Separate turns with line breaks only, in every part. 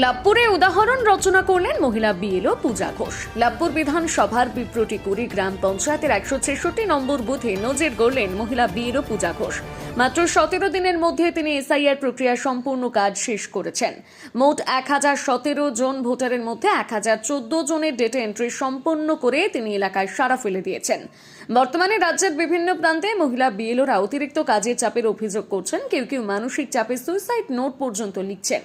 লাভপুরে উদাহরণ রচনা করলেন মহিলা বিএলও পূজা ঘোষ। লাভপুর বিধানসভার বিপ্রটিকুড়ি গ্রাম পঞ্চায়েতের একশো ছেষট্টি নম্বর বুথে নজির গড়লেন মহিলা বিএলও পূজা ঘোষ। মাত্র সতেরো দিনের মধ্যে তিনি এসআইআর প্রক্রিয়া সম্পূর্ণ কাজ শেষ করেছেন। মোট এক হাজার সতেরো জন ভোটারের মধ্যে এক হাজার চোদ্দ জনের ডেটা এন্ট্রি সম্পন্ন করে তিনি এলাকায় সারা ফেলে দিয়েছেন। বর্তমানে রাজ্যের বিভিন্ন প্রান্তে মহিলা বিএলওরা অতিরিক্ত কাজের চাপের অভিযোগ করছেন। কেউ কেউ মানসিক চাপে সুইসাইড নোট পর্যন্ত লিখছেন।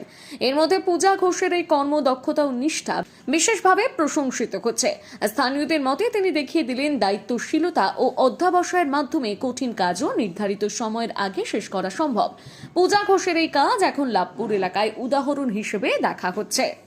এর মধ্যে পূজা ঘোষের এই কর্মদক্ষতা ও নিষ্ঠা বিশেষভাবে প্রশংসিত হচ্ছে স্থানীয়দের মতে তিনি দেখিয়ে দিলেন দায়িত্বশীলতা ও অধ্যাবসায়ের মাধ্যমে কঠিন কাজও নির্ধারিত সময়ের আগে শেষ করা সম্ভব। পূজা ঘোষের এই কাজ এখন লাভপুর এলাকায় উদাহরণ হিসেবে দেখা হচ্ছে।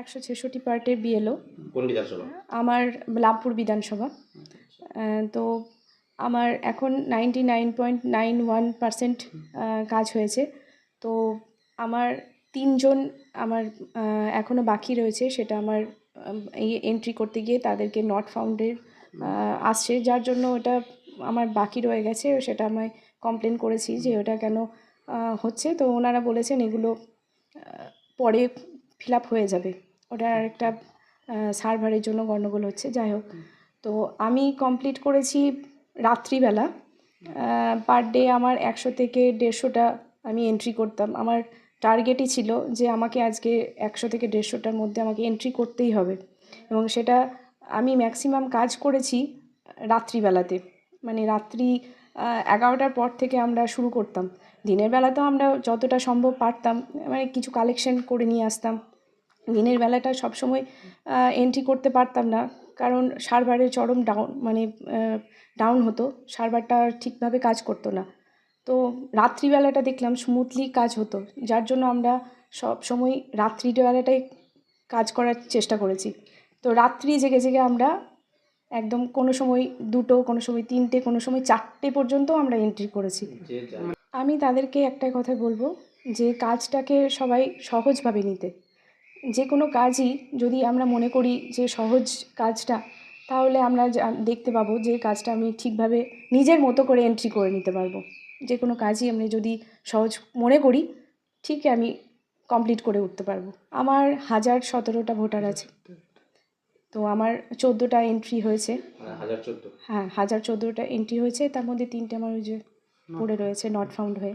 একশো ছেষট্টি পার্টের বিএলও
কোন বিধানসভা?
আমার লাভপুর বিধানসভা। তো আমার এখন ninety nine point nine one percent কাজ হয়েছে। তো আমার তিনজন আমার এখনও বাকি রয়েছে। সেটা আমার এন্ট্রি করতে গিয়ে তাদেরকে নট ফাউন্ডের আসছে। যার জন্য ওটা আমার বাকি রয়ে গেছে। সেটা আমায় কমপ্লেন করেছি যে ওটা কেন হচ্ছে। তো ওনারা বলেছেন এগুলো পরে ফিল আপ হয়ে যাবে। ওটা একটা সার্ভারের জন্য গণ্ডগোল হচ্ছে যাই হোক। তো আমি কমপ্লিট করেছি রাত্রিবেলা। পার ডে আমার একশো থেকে দেড়শোটা আমি এন্ট্রি করতাম। আমার টার্গেটই ছিল যে আমাকে আজকে একশো থেকে দেড়শোটার মধ্যে আমাকে এন্ট্রি করতেই হবে। এবং সেটা আমি ম্যাক্সিমাম কাজ করেছি রাত্রিবেলাতে। মানে রাত্রি এগারোটার পর থেকে আমরা শুরু করতাম। দিনের বেলাতেও আমরা যতটা সম্ভব পারতাম। মানে কিছু কালেকশন করে নিয়ে আসতাম। দিনের বেলাটা সবসময় এন্ট্রি করতে পারতাম না। কারণ সার্ভারের চরম ডাউন মানে ডাউন হতো। সার্ভারটা ঠিকভাবে কাজ করতো না। তো রাত্রিবেলাটা দেখলাম স্মুথলি কাজ হতো। যার জন্য আমরা সব সময় রাত্রিবেলাটাই কাজ করার চেষ্টা করেছি। তো রাত্রি জেগে জেগে আমরা একদম কোনো সময় দুটো কোনো সময় তিনটে কোনো সময় চারটে পর্যন্ত আমরা এন্ট্রি করেছি। আমি তাদেরকে একটা কথা বলব যে কাজটাকে সবাই সহজভাবে নিতে। যে কোনো কাজই যদি আমরা মনে করি যে সহজ কাজটা তাহলে আমরা দেখতে পাবো যে কাজটা আমি ঠিকভাবে নিজের মতো করে এন্ট্রি করে নিতে পারব। যে কোনো কাজই আমি যদি সহজ মনে করি ঠিক আমি কমপ্লিট করে উঠতে পারব। আমার হাজার সতেরোটা ভোটার আছে। তো আমার চোদ্দোটা এন্ট্রি হয়েছে।
মানে হাজার
হ্যাঁ হাজার চোদ্দোটা এন্ট্রি হয়েছে। তার মধ্যে তিনটে আমার ওই যে পড়ে রয়েছে নট ফাউন্ড হয়ে।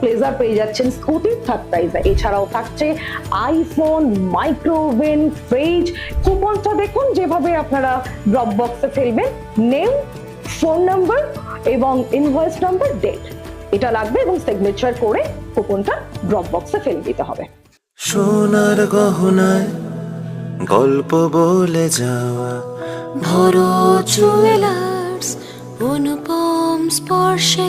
প্লেজার পেয়ে যাচ্ছেন স্কুটি থার্ড প্রাইজে এছাড়াও থাকছে আইফোন মাইক্রোওভেন ফ্রিজ কুপনটা দেখুন, যেভাবে আপনারা ড্রপ বক্সে ফেলবেন নেম ফোন নাম্বার এবং ইনভয়েস নাম্বার ডেট এটা লাগবে এবং সিগনেচার করে কুপনটা ড্রপ বক্সে ফেলে দিতে হবে।
সোনার গহনায় গল্প বলে যাওয়া,
ভরো জুয়েলার্স অনুপম স্পর্শে।